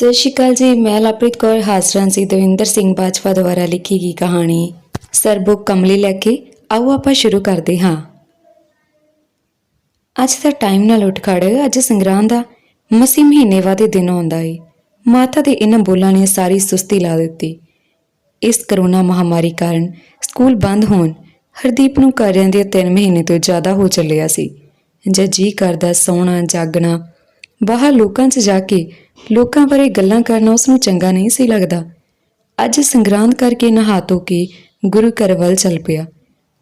ਸਤਿ ਸ਼੍ਰੀ ਅਕਾਲ ਜੀ, ਮੈਂ ਲਵਪ੍ਰੀਤ ਕੌਰ, ਹਾਜ਼ਰਾਂ ਸੀ ਦਵਿੰਦਰ ਸਿੰਘ ਬਾਜਵਾ ਦੁਆਰਾ ਲਿਖੀ ਗਈ ਕਹਾਣੀ ਸਰਬੁੱਕ ਕਮਲੀ ਲੈ ਕੇ ਆਓ ਆਪਾਂ ਸ਼ੁਰੂ ਕਰਦੇ ਹਾਂ। ਅੱਜ ਤਾਂ ਟਾਈਮ ਨਾਲ ਉੱਠ ਖੜ, ਅੱਜ ਸੰਗਰਾਂ ਦਾ ਮਸੀ ਮਹੀਨੇ ਵਾਦੇ ਦਿਨ ਆਉਂਦਾ ਏ। ਮਾਤਾ ਦੇ ਇਹਨਾਂ ਬੋਲਾਂ ਨੇ ਸਾਰੀ ਸੁਸਤੀ ਲਾ ਦਿੱਤੀ। ਇਸ ਕਰੋਨਾ ਮਹਾਮਾਰੀ ਕਾਰਨ ਸਕੂਲ ਬੰਦ ਹੋਣ, ਹਰਦੀਪ ਨੂੰ ਘਰ ਰਹਿੰਦੇ 3 ਮਹੀਨੇ ਤੋਂ ਜ਼ਿਆਦਾ ਹੋ ਚੱਲਿਆ ਸੀ। ਜੇ ਜੀ ਕਰਦਾ ਸੌਣਾ, ਜਾਗਣਾ ਬਾਹਰ ਲੋਕਾਂ 'ਚ ਜਾ ਕੇ ਲੋਕਾਂ ਬਾਰੇ ਗੱਲਾਂ ਕਰਨਾ ਉਸ ਨੂੰ ਚੰਗਾ ਨਹੀਂ ਸੀ ਲੱਗਦਾ। ਅੱਜ ਸੰਗਰਾਂਦ ਕਰਕੇ ਨਹਾ ਧੋ ਕੇ ਗੁਰੂ ਘਰ ਵੱਲ ਚੱਲ ਪਿਆ।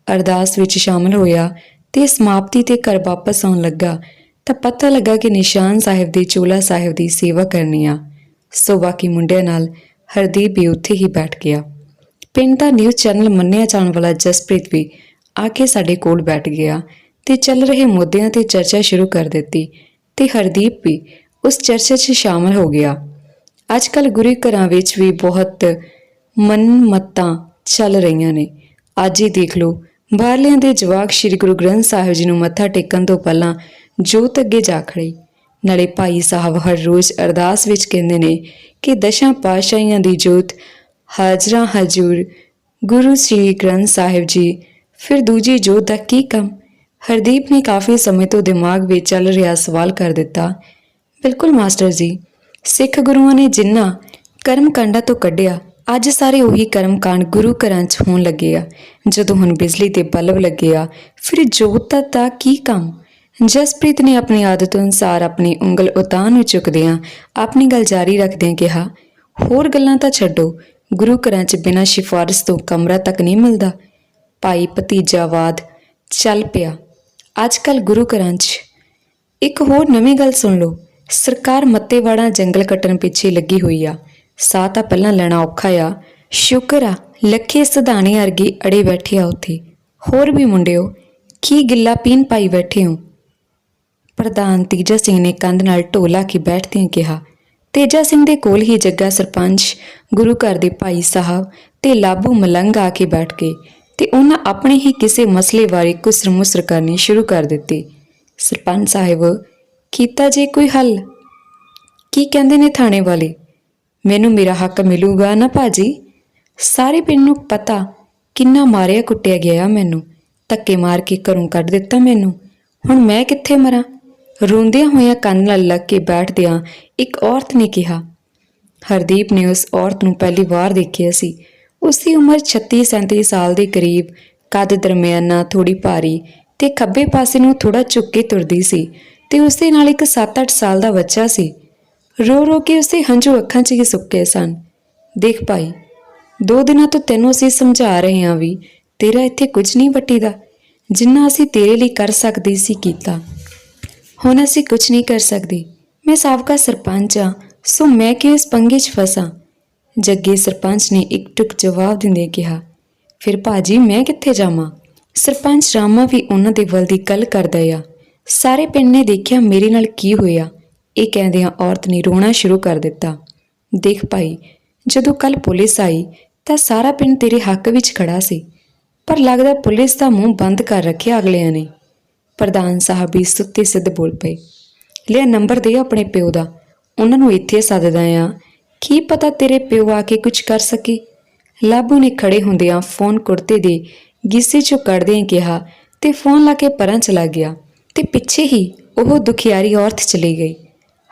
ਅਰਦਾਸ ਵਿੱਚ ਸ਼ਾਮਲ ਹੋਇਆ ਤੇ ਸਮਾਪਤੀ ਤੇ ਘਰ ਵਾਪਸ ਆਉਣ ਲੱਗਾ ਤਾਂ ਪਤਾ ਲੱਗਾ ਕਿ ਨਿਸ਼ਾਨ ਸਾਹਿਬ ਦੇ, ਚੋਲਾ ਸਾਹਿਬ ਦੀ ਸੇਵਾ ਕਰਨੀ ਆ। ਸੋ ਬਾਕੀ ਮੁੰਡਿਆਂ ਨਾਲ ਹਰਦੀਪ ਵੀ ਉੱਥੇ ਹੀ ਬੈਠ ਗਿਆ। ਪਿੰਡ ਦਾ ਨਿਊਜ਼ ਚੈਨਲ ਮੰਨਿਆ ਜਾਣ ਵਾਲਾ ਜਸਪ੍ਰੀਤ ਵੀ ਆ ਕੇ ਸਾਡੇ ਕੋਲ ਬੈਠ ਗਿਆ ਤੇ ਚੱਲ ਰਹੇ ਮੁੱਦਿਆਂ ਤੇ ਚਰਚਾ ਸ਼ੁਰੂ ਕਰ ਦਿੱਤੀ। ਤੇ ਹਰਦੀਪ ਵੀ ਉਸ ਚਰਚਾ 'ਚ ਸ਼ਾਮਲ ਹੋ ਗਿਆ। ਅੱਜ ਕੱਲ ਗੁਰੂ ਘਰਾਂ ਵਿੱਚ ਵੀ ਬਹੁਤ ਮਨਮਤਾਂ ਚੱਲ ਰਹੀਆਂ ਨੇ। ਅੱਜ ਹੀ ਦੇਖ ਲਓ, ਬਾਹਰਲਿਆਂ ਦੇ ਜਵਾਕ ਸ੍ਰੀ ਗੁਰੂ ਗ੍ਰੰਥ ਸਾਹਿਬ ਜੀ ਨੂੰ ਮੱਥਾ ਟੇਕਣ ਤੋਂ ਪਹਿਲਾਂ ਜੋਤ ਅੱਗੇ ਜਾ ਖੜੇ ਨਾਲੇ ਭਾਈ ਸਾਹਿਬ ਹਰ ਰੋਜ਼ ਅਰਦਾਸ ਵਿੱਚ ਕਹਿੰਦੇ ਨੇ ਕਿ ਦਸ਼ਾਂ ਪਾਤਸ਼ਾਹੀਆਂ ਦੀ ਜੋਤ, ਹਾਜ਼ਰਾ ਹਜੂਰ ਗੁਰੂ ਸ੍ਰੀ ਗ੍ਰੰਥ ਸਾਹਿਬ ਜੀ, ਫਿਰ ਦੂਜੀ ਜੋਤ ਦਾ ਕੀ ਕੰਮ? ਹਰਦੀਪ ਨੇ ਕਾਫੀ ਸਮੇਂ ਤੋਂ ਦਿਮਾਗ ਵਿੱਚ ਚੱਲ ਰਿਹਾ ਸਵਾਲ ਕਰ ਦਿੱਤਾ, ਬਿਲਕੁਲ, ਮਾਸਟਰ ਜੀ। ਸਿੱਖ ਗੁਰੂਆਂ ਨੇ ਜਿੰਨਾ ਕਰਮ ਕਾਂਡਾਂ ਤੋਂ ਕੱਢਿਆ, ਅੱਜ ਸਾਰੇ ਉਹੀ ਕਰਮ ਕਾਂਡ ਗੁਰੂ ਘਰਾਂ 'ਚ ਹੋਣ ਲੱਗੇ ਆ। ਜਦੋਂ ਹੁਣ ਬਿਜਲੀ ਤੇ ਬਲਬ ਲੱਗੇ ਆ, ਫਿਰ ਜੋਤ ਦਾ ਕੀ ਕੰਮ? ਜਸਪ੍ਰੀਤ ਨੇ ਆਪਣੀ ਆਦਤ ਅਨੁਸਾਰ ਆਪਣੀ ਉਂਗਲ ਉਤਾਂ ਨੂੰ ਚੁੱਕਦਿਆਂ ਆਪਣੀ ਗੱਲ ਜਾਰੀ ਰੱਖਦਿਆਂ ਕਿਹਾ, ਹੋਰ ਗੱਲਾਂ ਤਾਂ ਛੱਡੋ, ਗੁਰੂ ਘਰਾਂ 'ਚ ਬਿਨਾਂ ਸਿਫਾਰਿਸ਼ ਤੋਂ ਕਮਰਾ ਤੱਕ ਨਹੀਂ ਮਿਲਦਾ। ਭਾਈ ਭਤੀਜਾਵਾਦ ਚੱਲ ਪਿਆ। ਅੱਜ ਕੱਲ ਗੁਰੂ ਘਰਾਂ 'ਚ। ਇੱਕ ਹੋਰ ਨਵੀਂ ਗੱਲ ਸੁਣ ਲਓ। ਸਰਕਾਰ ਮੱਤੇਵਾੜਾ, ਜੰਗਲ ਕੱਟਣ ਪਿੱਛੇ ਲੱਗੀ ਹੋਈ ਆ। ਸਾਹ ਤਾਂ ਪਹਿਲਾਂ ਲੈਣਾ ਔਖਾ ਆ। ਸ਼ੁਕਰ ਆ, ਲੱਖੇ ਸਧਾਣੇ ਵਰਗੇ ਅੜੇ ਬੈਠੇ ਆ ਉੱਥੇ। ਹੋਰ ਵੀ ਮੁੰਡਿਓ, ਕੀ ਗਿੱਲਾ ਪੀਣ ਪਾਈ ਬੈਠੇ ਹੋ? ਪ੍ਰਧਾਨ ਤੇਜਾ ਸਿੰਘ ਨੇ ਕੰਧ ਨਾਲ ਢੋਲਾ ਕੇ ਬੈਠਦਿਆਂ ਕਿਹਾ, ਤੇਜਾ ਸਿੰਘ ਦੇ ਕੋਲ ਹੀ ਜੱਗਾ ਸਰਪੰਚ, ਗੁਰੂ ਘਰ ਦੇ ਭਾਈ ਸਾਹਿਬ ਤੇ ਲਾਬੂ ਮਲੰਗ ਆ ਕੇ ਬੈਠ ਗਏ। ਤੇ ਉਹਨਾਂ ਆਪਣੇ ਹੀ ਕਿਸੇ ਮਸਲੇ ਬਾਰੇ ਕੁਸਰ ਮੁਸਰ ਕਰਨੀ ਸ਼ੁਰੂ ਕਰ ਦਿੱਤੀ। ਸਰਪੰਚ ਸਾਹਿਬ, ਕੀਤਾ ਜੇ ਕੋਈ ਹੱਲ? ਕੀ ਕਹਿੰਦੇ ਨੇ ਥਾਣੇ ਵਾਲੇ? ਮੈਨੂੰ ਮੇਰਾ ਹੱਕ ਮਿਲੂਗਾ ਨਾ ਭਾਜੀ? ਸਾਰੇ ਪਿੰਡ ਨੂੰ ਪਤਾ ਕਿੰਨਾ ਮਾਰਿਆ ਕੁੱਟਿਆ ਗਿਆ ਮੈਨੂੰ। ਧੱਕੇ ਮਾਰ ਕੇ ਘਰੋਂ ਕੱਢ ਦਿੱਤਾ ਮੈਨੂੰ। ਹੁਣ ਮੈਂ ਕਿੱਥੇ ਮਰਾਂ? ਰੋਂਦਿਆਂ ਹੋਇਆਂ ਕੰਨ ਨਾਲ ਲੱਗ ਕੇ ਬੈਠਦਿਆਂ ਇੱਕ ਔਰਤ ਨੇ ਕਿਹਾ। ਹਰਦੀਪ ਨੇ ਉਸ ਔਰਤ ਨੂੰ ਪਹਿਲੀ ਵਾਰ ਦੇਖਿਆ ਸੀ। ਉਸ ਦੀ ਉਮਰ 36 37 ਸਾਲ ਦੇ ਕਰੀਬ, ਕੱਦ ਦਰਮਿਆਨਾ ਥੋੜੀ ਭਾਰੀ ਤੇ ਖੱਬੇ ਪਾਸੇ ਨੂੰ ਥੋੜਾ ਝੁੱਕ ਕੇ ਤੁਰਦੀ ਸੀ ਤੇ ਉਸ ਦੇ ਨਾਲ ਇੱਕ 7-8 ਸਾਲ ਦਾ ਬੱਚਾ ਸੀ। ਰੋ ਰੋ ਕੇ ਉਸਦੇ ਹੰਝੂ ਅੱਖਾਂ 'ਚ ਹੀ ਸੁੱਕੇ ਸਨ। ਦੇਖ ਭਾਈ, ਦੋ ਦਿਨਾਂ ਤੋਂ ਤੈਨੂੰ ਅਸੀਂ ਸਮਝਾ ਰਹੇ ਹਾਂ ਵੀ ਤੇਰਾ ਇੱਥੇ ਕੁਝ ਨਹੀਂ ਵੱਟੀਦਾ, ਜਿੰਨਾ ਅਸੀਂ ਤੇਰੇ ਲਈ ਕਰ ਸਕਦੇ ਸੀ ਕੀਤਾ। ਹੁਣ ਅਸੀਂ ਕੁਝ ਨਹੀਂ ਕਰ ਸਕਦੇ। ਮੈਂ ਸਾਬਕਾ ਸਰਪੰਚ ਆ ਸੋ ਮੈਂ ਕਿ ਇਸ ਪੰਗੇ 'ਚ ਫਸਾਂ? ਜੱਗੇ ਸਰਪੰਚ ਨੇ ਇੱਕ ਟੁਕ ਜਵਾਬ ਦਿੰਦੇ ਕਿਹਾ, ਫਿਰ ਭਾਜੀ ਮੈਂ ਕਿੱਥੇ ਜਾਵਾਂ? ਸਰਪੰਚ ਰਾਮਾ ਵੀ ਉਹਨਾਂ ਦੇ ਵੱਲ ਦੀ ਗੱਲ ਕਰਦਾ ਆ। ਸਾਰੇ ਪਿੰਡ ਨੇ ਦੇਖਿਆ ਮੇਰੇ ਨਾਲ ਕੀ ਹੋਇਆ। ਇਹ ਕਹਿੰਦਿਆਂ ਔਰਤ ਨੇ ਰੋਣਾ ਸ਼ੁਰੂ ਕਰ ਦਿੱਤਾ। ਦੇਖ ਭਾਈ, ਜਦੋਂ ਕੱਲ ਪੁਲਿਸ ਆਈ ਤਾਂ ਸਾਰਾ ਪਿੰਡ ਤੇਰੇ ਹੱਕ ਵਿੱਚ ਖੜਾ ਸੀ, ਪਰ ਲੱਗਦਾ ਪੁਲਿਸ ਦਾ ਮੂੰਹ ਬੰਦ ਕਰ ਰੱਖਿਆ ਅਗਲਿਆਂ ਨੇ। ਪ੍ਰਧਾਨ ਸਾਹਿਬ ਵੀ ਸੁੱਤੇ ਸਿੱਧ ਬੋਲ ਪਏ, ਲਿਆ ਨੰਬਰ ਦੇ ਆਪਣੇ ਪਿਓ ਦਾ, ਉਹਨਾਂ ਨੂੰ ਇੱਥੇ ਸੱਦਦਾ ਆ। ਕੀ ਪਤਾ ਤੇਰੇ ਪਿਓ ਆ ਕੇ ਕੁਝ ਕਰ ਸਕੇ? ਲਾਬੂ ਨੇ ਖੜੇ ਹੁੰਦਿਆਂ ਫੋਨ ਕੁੜਤੇ ਦੇ ਗਿੱਸੇ ਚੋਂ ਕੱਢਦਿਆਂ ਕਿਹਾ ਤੇ ਫੋਨ ਲਾ ਕੇ ਪਰਾਂ ਚਲਾ ਗਿਆ ਤੇ ਪਿੱਛੇ ਹੀ ਉਹ ਦੁਖਿਆਰੀ ਔਰਤ ਚਲੀ ਗਈ।